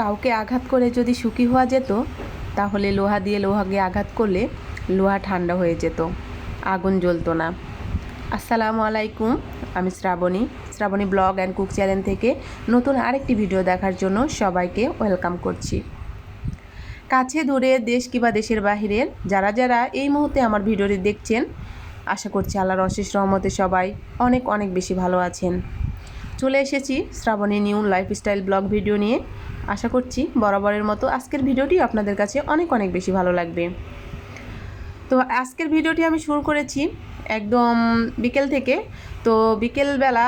কাউকে আঘাত করে যদি সুখী হওয়া যেত, তাহলে লোহা দিয়ে লোহাকে আঘাত করলে লোহা ঠান্ডা হয়ে যেত, আগুন জ্বলতো না। আসসালামু আলাইকুম, আমি Shrabani Shrabani blog and cook channel থেকে নতুন আরেকটি ভিডিও দেখার জন্য সবাইকে ওয়েলকাম করছি। কাছে দূরে দেশ কিংবা দেশের বাহিরের যারা যারা এই মুহূর্তে আমার ভিডিওটি দেখছেন, আশা করছি আল্লাহর অশেষ রহমতে সবাই অনেক অনেক বেশি ভালো আছেন। চলে এসেছি Shrabani new lifestyle blog video নিয়ে। আশা করছি বরাবরের মতো আজকের ভিডিওটি আপনাদের কাছে অনেক অনেক বেশি ভালো লাগবে। তো আজকের ভিডিওটি আমি শুরু করেছি একদম বিকেল থেকে। তো বিকেলবেলা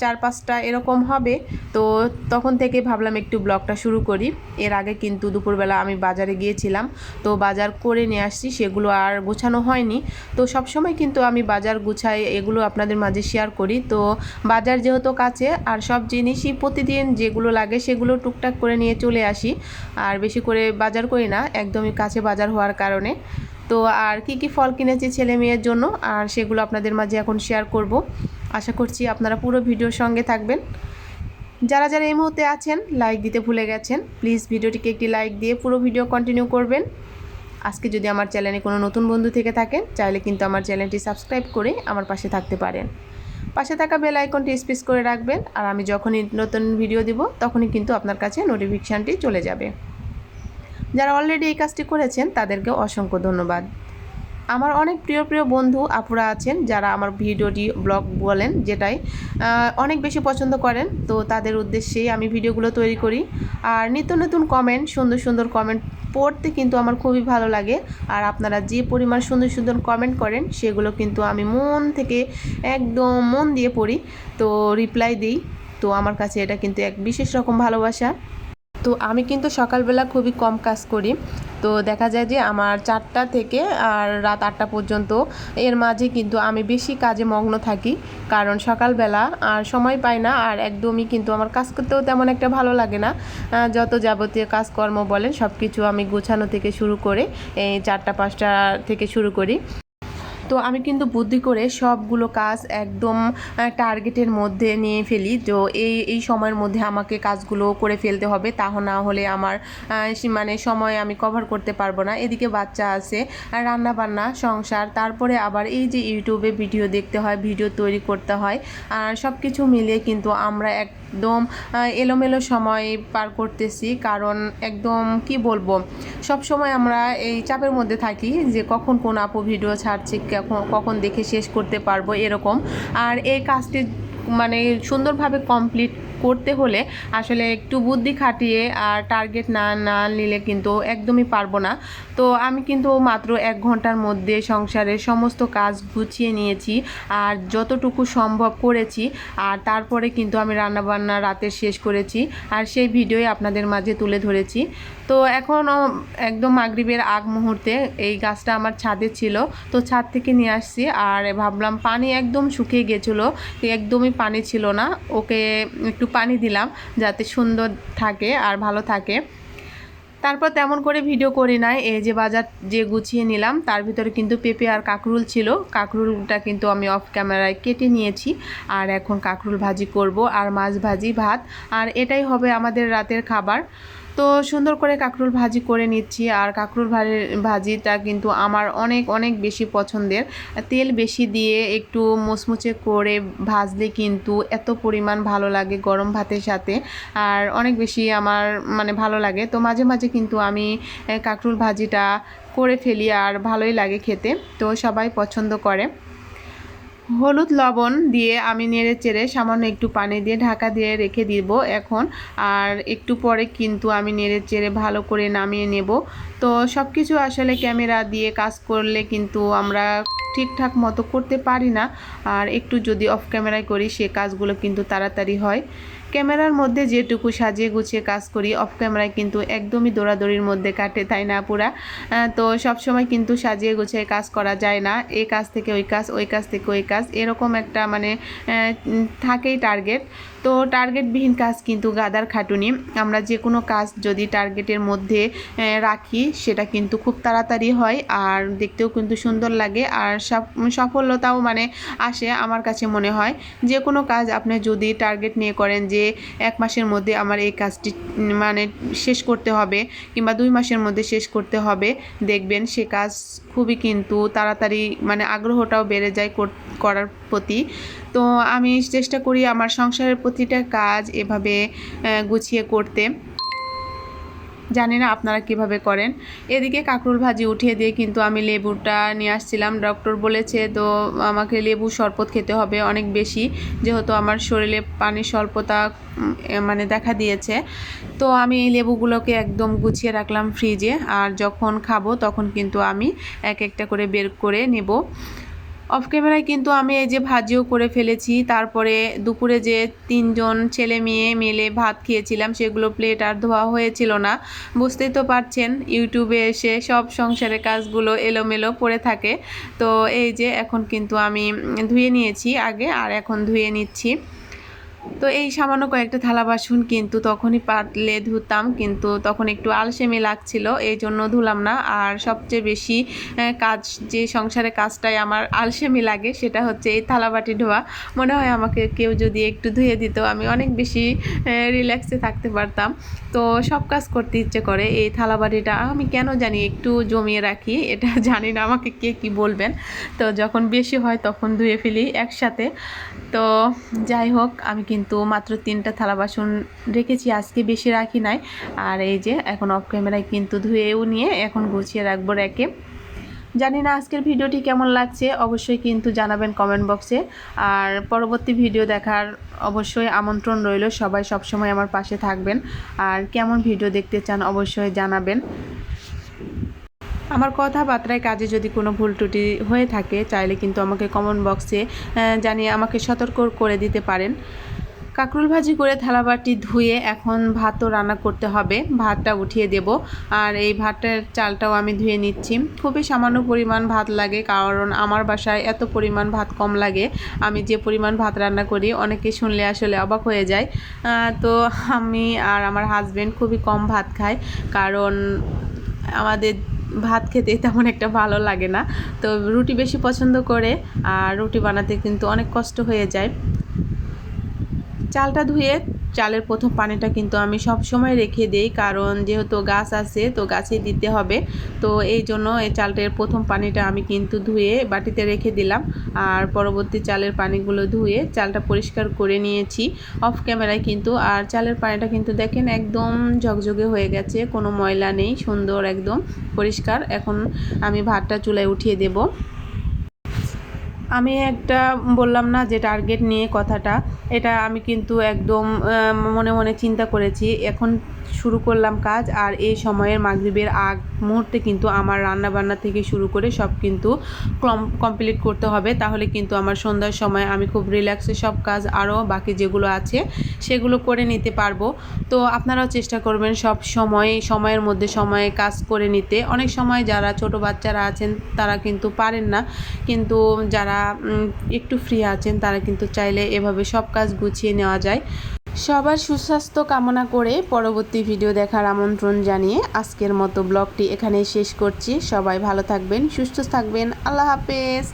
চার পাঁচটা এরকম হবে। তো তখন থেকে ভাবলাম একটু ব্লগটা শুরু করি। এর আগে কিন্তু দুপুরবেলা আমি বাজারে গিয়েছিলাম। তো বাজার করে নিয়ে আসছি, সেগুলো আর গোছানো হয়নি। তো সব সময় কিন্তু আমি বাজার গুছাই, এগুলো আপনাদের মাঝে শেয়ার করি। তো বাজার যেহেতু কাছে, আর সব জিনিসই প্রতিদিন যেগুলো লাগে, সেগুলো টুকটাক করে নিয়ে চলে আসি। আর বেশি করে বাজার করি না, একদমই কাছে বাজার হওয়ার কারণে। তো আর কি কি ফল কিনেছি ছেলে মেয়ের জন্য? আর সেগুলো আপনাদের মাঝে এখন শেয়ার করব। আশা করছি আপনারা পুরো ভিডিওর সঙ্গে থাকবেন। যারা যারা এই মুহূর্তে আছেন লাইক দিতে ভুলে গেছেন প্লিজ ভিডিওটিকে একটি লাইক দিয়ে পুরো ভিডিও কন্টিনিউ করবেন। আজকে যদি আমার চ্যানেলে কোনো নতুন বন্ধু থেকে থাকেন, চাইলে কিন্তু আমার চ্যানেলটি সাবস্ক্রাইব করে আমার পাশে থাকতে পারেন। পাশে থাকা বেল আইকনটি স্পেস করে রাখবেন, আর আমি যখনই নতুন ভিডিও দিব, তখনই কিন্তু আপনার কাছে নোটিফিকেশানটি চলে যাবে। যারা অলরেডি এই কাজটি করেছেন, তাদেরকে অসংখ্য ধন্যবাদ। আমার অনেক প্রিয় প্রিয় বন্ধু আপুরা আছেন, যারা আমার ভিডিওটি, ব্লগ বলেন, যেটাই অনেক বেশি পছন্দ করেন, তো তাদের উদ্দেশ্যেই আমি ভিডিওগুলো তৈরি করি। আর নিত্য নতুন কমেন্ট সুন্দর সুন্দর কমেন্ট পড়তে কিন্তু আমার খুবই ভালো লাগে। আর আপনারা যে পরিমাণ সুন্দর সুন্দর কমেন্ট করেন, সেগুলো কিন্তু আমি মন থেকে একদম মন দিয়ে পড়ি, তো রিপ্লাই দিই। তো আমার কাছে এটা কিন্তু এক বিশেষ রকম ভালোবাসা। তো আমি কিন্তু সকালবেলা খুবই কম কাজ করি। তো দেখা যায় যে আমার চারটা থেকে আর রাত আটটা পর্যন্ত এর মাঝে কিন্তু আমি বেশি কাজে মগ্ন থাকি। কারণ সকালবেলা আর সময় পাই না আর একদমই কিন্তু আমার কাজ করতেও তেমন একটা ভালো লাগে না। যত যাবতীয় কাজকর্ম বলেন সব কিছু আমি গোছানো থেকে শুরু করে এই চারটা পাঁচটা থেকে শুরু করি। তো আমি কিন্তু বুদ্ধি করে সবগুলো কাজ একদম টার্গেটের মধ্যে নিয়ে ফেলি। তো এই এই সময়ের মধ্যে আমাকে কাজগুলো করে ফেলতে হবে। তাহ না হলে আমার মানে সময় আমি কভার করতে পারব না। এদিকে বাচ্চা আছে রান্না বান্না সংসার, তারপরে আবার এই যে ইউটিউবে ভিডিও দেখতে হয়, ভিডিও তৈরি করতে হয়, আর সব কিছু মিলিয়ে কিন্তু আমরা একদম এলোমেলো সময় পার করতেছি। কারণ একদম কি বলব সব সময় আমরা এই চাপের মধ্যে থাকি যে কখন কোন আপু ভিডিও ছাড়ছে কখন দেখে শেষ করতে পারব এরকম। আর এই কাজটি মানে সুন্দরভাবে কমপ্লিট করতে হলে আসলে একটু বুদ্ধি খাটিয়ে আর টার্গেট না না নিলে কিন্তু একদমই পারব না। তো আমি কিন্তু মাত্র এক ঘণ্টার মধ্যে সংসারের সমস্ত কাজ গুছিয়ে নিয়েছি আর যতটুকু সম্ভব করেছি আর তারপরে কিন্তু আমি রান্নাবান্না রাতে শেষ করেছি আর সেই ভিডিওই আপনাদের মাঝে তুলে ধরেছি। তো এখন একদম মাগরিবের আগ মুহূর্তে এই গাছটা আমার ছাদে ছিল, তো ছাদ থেকে নিয়ে আসছি আর ভাবলাম পানি একদম শুকিয়ে গেছিল একদমই পানি ছিল না। ওকে একটু পানি দিলাম যাতে সুন্দর থাকে আর ভালো থাকে। তারপর তেমন করে ভিডিও করি নাই, এই যে বাজার যে গুছিয়ে নিলাম, তার ভিতরে কিন্তু পেঁপে আর কাঁকরুল ছিল। কাঁকরুলটা কিন্তু আমি অফ ক্যামেরায় কেটে নিয়েছি আর এখন কাঁকরুল ভাজি করব আর মাছ ভাজি, ভাত। আর এটাই হবে আমাদের রাতের খাবার। তো সুন্দর করে কাঁকরুল ভাজি করে নিচ্ছি। আর কাঁকরুল ভাজি- ভাজিটা কিন্তু আমার অনেক অনেক বেশি পছন্দের। তেল বেশি দিয়ে একটু মুচমুচে করে ভাজলে কিন্তু এত পরিমাণ ভালো লাগে গরম ভাতের সাথে। আর অনেক বেশি আমার মানে ভালো লাগে। তো মাঝে মাঝে কিন্তু আমি কাঁকরুল ভাজিটা করে ফেলি আর ভালোই লাগে খেতে। তো সবাই পছন্দ করে। হলুদ লবণ দিয়ে আমি নেড়ে চেড়ে সামান্য একটু পানি দিয়ে ঢাকা দিয়ে রেখে দিব এখন। আর একটু পরে কিন্তু আমি নেড়ে চেড়ে ভালো করে নামিয়ে নেব। তো সব কিছু আসলে ক্যামেরা দিয়ে কাজ করলে কিন্তু আমরা ঠিকঠাক মতো করতে পারি না। আর একটু যদি অফ ক্যামেরায় করি, সে কাজগুলো কিন্তু তাড়াতাড়ি হয়। ক্যামেরার মধ্যে যেটুকু সাজিয়ে গুছিয়ে কাজ করি অফ ক্যামেরায় কিন্তু একদমই দৌড়াদৌড়ির মধ্যে কাটে, তাই না পুরা তো সবসময় কিন্তু সাজিয়ে গুছিয়ে কাজ করা যায় না। এ কাজ থেকে ওই কাজ ওই কাজ থেকে ওই কাজ, এরকম একটা মানে থাকেই টার্গেট তো টার্গেটবিহীন কাজ কিন্তু গাদার খাটুনি। আমরা যে কোনো কাজ যদি টার্গেটের মধ্যে রাখি, সেটা কিন্তু খুব তাড়াতাড়ি হয় আর দেখতেও কিন্তু সুন্দর লাগে আর সফ- সফলতাও মানে আসে আমার কাছে মনে হয়। যে কোনো কাজ আপনি যদি টার্গেট নিয়ে করেন যে এক মাসের মধ্যে আমার এই কাজটি মানে শেষ করতে হবে কিংবা দুই মাসের মধ্যে শেষ করতে হবে, দেখবেন সে কাজ খুবই কিন্তু তাড়াতাড়ি মানে আগ্রহটাও বেড়ে যায় কর- করার প্রতি। তো আমি চেষ্টা করি আমার সংসারের প্রতিটা কাজ এভাবে গুছিয়ে করতে। জানি না আপনারা কীভাবে করেন। এদিকে কাঁকরোল ভাজি উঠিয়ে দিয়ে কিন্তু আমি লেবুটা নিয়ে আসছিলাম। ডক্টর বলেছে, তো আমাকে লেবু শরবত খেতে হবে অনেক বেশি। যেহেতু আমার শরীরে পানির স্বল্পতা মানে দেখা দিয়েছে। তো আমি এই লেবুগুলোকে একদম গুছিয়ে রাখলাম ফ্রিজে। আর যখন খাব তখন কিন্তু আমি এক একটা করে বের করে নেব। অফ ক্যামেরায় কিন্তু আমি এই যে ভাজিও করে ফেলেছি, তারপরে দুপুরে যে তিনজন ছেলে মেয়ে মিলে ভাত খেয়েছিলাম, সেগুলো প্লেট আর ধোয়া হয়েছিল না। বুঝতেই তো পারছেন, ইউটিউবে এসে সব সংসারের কাজগুলো এলোমেলো পড়ে থাকে। তো এই যে এখন কিন্তু আমি ধুয়ে নিয়েছি আগে, আর এখন ধুয়ে নিচ্ছি। তো এই সামান্য কয়েকটা থালা বাসন কিন্তু তখনই পাতলে ধুতাম, কিন্তু তখন একটু আলসেমি লাগছিল এই জন্য ধুলাম না। আর সবচেয়ে বেশি কাজ, যে সংসারে কাজটাই আমার আলসেমি লাগে, সেটা হচ্ছে এই থালাবাটি ধোয়া। মনে হয় আমাকে কেউ যদি একটু ধুয়ে দিত, আমি অনেক বেশি রিল্যাক্সে থাকতে পারতাম। তো সব কাজ করতে ইচ্ছে করে, এই থালাবাটিটা আমি কেন জানি একটু জমিয়ে রাখি, এটা জানি না আমাকে কে কি বলবেন। তো যখন বেশি হয় তখন ধুয়ে ফেলি একসাথে। তো যাই হোক, আমি কিন্তু মাত্র তিনটা থালা বাসন রেখেছি, আজকে বেশি রাখি নাই। আর এই যে এখন অফ ক্যামেরায় কিন্তু ধুয়েও নিয়ে এখন গুছিয়ে রাখব রেখে জানি না আজকের ভিডিওটি কেমন লাগছে, অবশ্যই কিন্তু জানাবেন কমেন্ট বক্সে আর পরবর্তী ভিডিও দেখার অবশ্যই আমন্ত্রণ রইল, সবাই সবসময় আমার পাশে থাকবেন। আর কেমন ভিডিও দেখতে চান অবশ্যই জানাবেন। আমার কথাবার্তায় কাজে যদি কোনো ভুল ত্রুটি হয়ে থাকে, চাইলে কিন্তু আমাকে কমেন্ট বক্সে জানিয়ে আমাকে সতর্ক করে দিতে পারেন। কাঁকরোল ভাজি করে থালা বাটি ধুয়ে এখন ভাতও রান্না করতে হবে। ভাতটা উঠিয়ে দেব। আর এই ভাতের চালটাও আমি ধুয়ে নিচ্ছি। খুবই সামান্য পরিমাণ ভাত লাগে, কারণ আমার বাসায় এত পরিমাণ ভাত কম লাগে। আমি যে পরিমাণ ভাত রান্না করি, অনেকে শুনলে আসলে অবাক হয়ে যায়। তো আমি আর আমার হাজব্যান্ড খুবই কম ভাত খায় কারণ আমাদের ভাত খেতে তেমন একটা ভালো লাগে না। তো রুটি বেশি পছন্দ করে, আর রুটি বানাতে কিন্তু অনেক কষ্ট হয়ে যায়। চালটা ধুয়ে চালের প্রথম পানিটা কিন্তু আমি সব সময় রেখে দিই, কারণ যেহেতু গাছ আছে তো গাছে দিতে হবে। তো এই জন্য এই চালটার প্রথম পানিটা আমি কিন্তু ধুয়ে বাটিতে রেখে দিলাম আর পরবর্তী চালের পানিগুলো ধুয়ে চালটা পরিষ্কার করে নিয়েছি। অফ ক্যামেরায় কিন্তু আর চালের পানিটা কিন্তু দেখেন একদম ঝকঝকে হয়ে গেছে, কোনো ময়লা নেই, সুন্দর একদম পরিষ্কার। এখন আমি ভাতটা চুলায় উঠিয়ে দেবো। আমি একটা বললাম না যে টার্গেট নিয়ে কথাটা, এটা আমি কিন্তু একদম মনে মনে চিন্তা করেছি। এখন শুরু করলাম কাজ আর এই সময়ের মাগরিবের আগ মুহূর্তে কিন্তু আমার রান্না বান্না থেকে শুরু করে সব কিন্তু কমপ্লিট করতে হবে। তাহলে কিন্তু আমার সন্ধ্যার সময় আমি খুব রিল্যাক্সে সব কাজ আরও বাকি যেগুলো আছে সেগুলো করে নিতে পারব। তো আপনারাও চেষ্টা করবেন সব সময়, সময়ের মধ্যে সময়ে কাজ করে নিতে। অনেক সময় যারা ছোট বাচ্চারা আছেন তারা কিন্তু পারেন না। কিন্তু যারা একটু ফ্রি আছেন তারা কিন্তু চাইলে এভাবে সব কাজ গুছিয়ে নেওয়া যায়। সবার সুস্বাস্থ্য কামনা করে পরবর্তী ভিডিও দেখার আমন্ত্রণ জানিয়ে আজকের মতো ব্লগটি এখানে শেষ করছি। সবাই ভালো থাকবেন, সুস্থ থাকবেন। আল্লাহ হাফেজ।